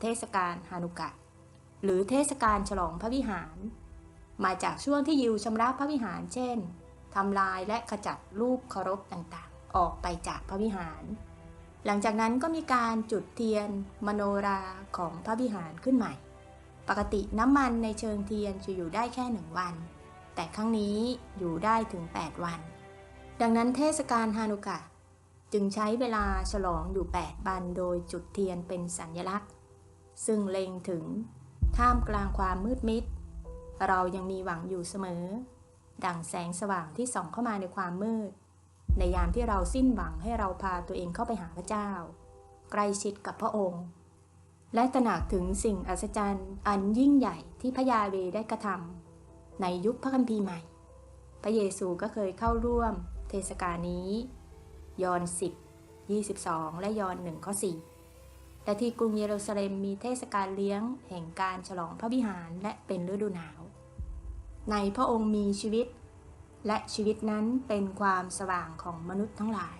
เทศกาลฮานุกะ หรือเทศกาลฉลองพระวิหาร มาจากช่วงที่ยิวชำระพระวิหาร เช่นทำลายและขจัดรูปเคารพต่างๆ ออกไปจากพระวิหาร หลังจากนั้นก็มีการจุดเทียน มโนราของพระวิหารขึ้นใหม่ ปกติน้ำมันในเชิงเทียนจะอยู่ได้แค่หนึ่งวัน แต่ครั้งนี้อยู่ได้ถึง 8 วัน ดังนั้นเทศกาลฮานุกะ จึงใช้เวลาฉลองอยู่ 8 วันโดยจุดเทียนเป็นสัญลักษณ์ ซึ่งเล็งถึงท่ามกลางความมืดมิด เรายังมีหวังอยู่เสมอ ดั่งแสงสว่างที่ส่องเข้ามาในความมืด ในยามที่เราสิ้นหวังให้เราพาตัวเองเข้าไปหาพระเจ้า ใกล้ชิดกับพระองค์ และตระหนักถึงสิ่งอัศจรรย์อันยิ่งใหญ่ที่พระยาเวได้กระทำในยุคพระคัมภีร์ใหม่ พระเยซูก็เคยเข้าร่วมเทศกาลนี้ ยอห์น10 22 และยอห์น1ข้อ4 และที่กรุงเยรูซาเล็มมีเทศกาลเลี้ยงแห่งการฉลองพระวิหารและเป็นฤดูหนาว ในพระองค์มีชีวิต และชีวิตนั้นเป็นความสว่างของมนุษย์ทั้งหลาย